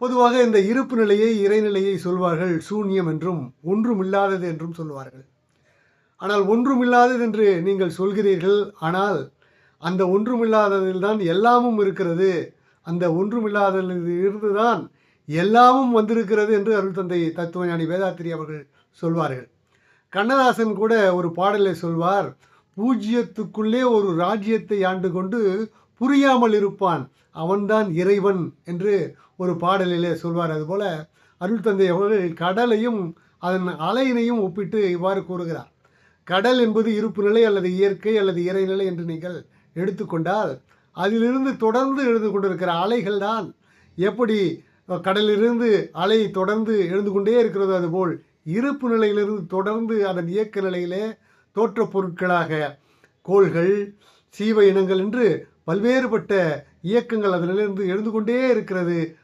பொதுவாக இந்த இருப்பு நிலையை இறைநிலையை சொல்வார்கள் சூன்யம் என்றும் ஒன்றுமில்லாதது என்றும் சொல்வார்கள். ஆனால் ஒன்றுமில்லாதது என்று நீங்கள் சொல்கிறீர்கள் ஆனால் அந்த ஒன்றுமில்லாததில் தான் எல்லாமும் இருக்கிறது. அந்த ஒன்றுமில்லாததில் இருந்துதான் எல்லாமும் வந்திருக்கிறது என்று அருள் தந்தை தத்துவஞானி வேதாத்திரி அவர்கள் சொல்வார்கள். கண்ணதாசன் கூட ஒரு பாடலை சொல்வார் பூஜ்ஜியத்துக்குள்ளே ஒரு ராஜ்யத்தை ஆண்டு கொண்டு புரியாமல் இருப்பான். அவன்தான் இறைவன் என்று ஒரு பாடலிலே சொல்வார். அதுபோல் அருள் தந்தை அவர்கள் கடலையும் அதன் அலையினையும் ஒப்பிட்டு இவ்வாறு கூறுகிறார். கடல் என்பது இருப்பு நிலை அல்லது இயற்கை அல்லது இறைநிலை என்று நீங்கள் எடுத்துக்கொண்டால் அதிலிருந்து தொடர்ந்து எழுந்து கொண்டிருக்கிற அலைகள் தான். எப்படி கடலிலிருந்து அலை தொடர்ந்து எழுந்து கொண்டே இருக்கிறதோ அதுபோல் இருப்பு நிலையிலிருந்து தொடர்ந்து அதன் இயக்க நிலையிலே தோற்றப் பொருட்களாக கோள்கள் சீவ இனங்கள் என்று பல்வேறுபட்ட இயக்கங்கள் அதிலிருந்து எழுந்து கொண்டே இருக்கிறது.